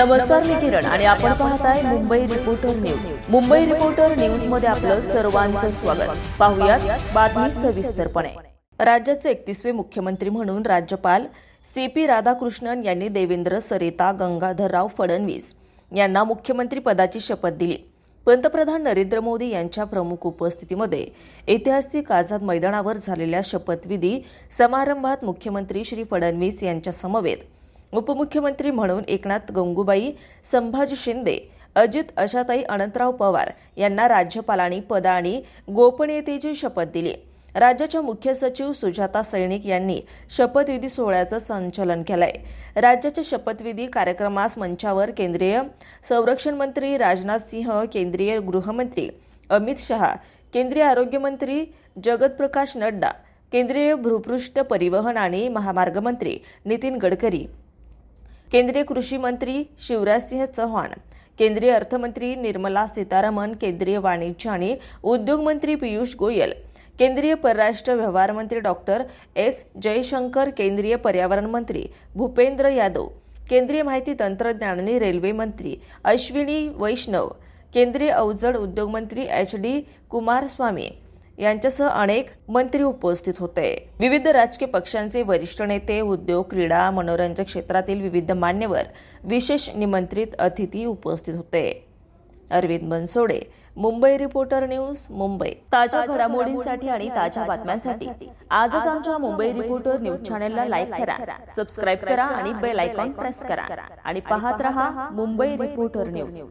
नमस्कार मी किरण. आणि आपण पाहताय Mumbai reporter news Mumbai reporter न्यूजमध्ये आपलं सर्वांचं स्वागत. पाहुयात बातमी सविस्तरपणे. राज्याचे एकतीसवे मुख्यमंत्री म्हणून राज्यपाल सी पी राधाकृष्णन यांनी देवेंद्र सरिता गंगाधरराव फडणवीस यांना मुख्यमंत्री पदाची शपथ दिली. पंतप्रधान नरेंद्र मोदी यांच्या प्रमुख उपस्थितीमध्ये ऐतिहासिक आझाद मैदानावर झालेल्या शपथविधी समारंभात मुख्यमंत्री श्री फडणवीस यांच्या समवेत उपमुख्यमंत्री म्हणून एकनाथ गंगूबाई संभाजी शिंदे अजित अशाताई अनंतराव पवार यांना राज्यपालांनी पद आणि गोपनीयतेची शपथ दिली. राज्याच्या मुख्य सचिव सुजाता सैनिक यांनी शपथविधी सोहळ्याचं संचालन केलंय. राज्याच्या शपथविधी कार्यक्रमास मंचावर केंद्रीय संरक्षण मंत्री राजनाथ सिंह केंद्रीय गृहमंत्री अमित शहा केंद्रीय आरोग्यमंत्री जगत प्रकाश नड्डा केंद्रीय भूपृष्ठ परिवहन आणि महामार्ग मंत्री नितीन गडकरी केंद्रीय कृषी मंत्री शिवराजसिंह चौहान केंद्रीय अर्थमंत्री निर्मला सीतारामन केंद्रीय वाणिज्य आणि उद्योग मंत्री पियुष गोयल केंद्रीय परराष्ट्र व्यवहार मंत्री डॉक्टर एस जयशंकर केंद्रीय पर्यावरण मंत्री भूपेंद्र यादव केंद्रीय माहिती तंत्रज्ञान आणि रेल्वे मंत्री अश्विनी वैष्णव केंद्रीय अवजड उद्योग मंत्री एच डी कुमारस्वामी यांच्यासह अनेक मंत्री उपस्थित होते. विविध राजकीय पक्षांचे वरिष्ठ नेते उद्योग क्रीडा मनोरंजन क्षेत्रातील विविध मान्यवर विशेष निमंत्रित अतिथी उपस्थित होते. Arvind Bansode Mumbai reporter news Mumbai. ताज्या घडामोडींसाठी आणि ताज्या बातम्यांसाठी आजच आमच्या मुंबई रिपोर्टर न्यूज चॅनलला लाईक करा सबस्क्राईब करा आणि बेल आयकॉन प्रेस करा. आणि पाहत रहा मुंबई रिपोर्टर न्यूज.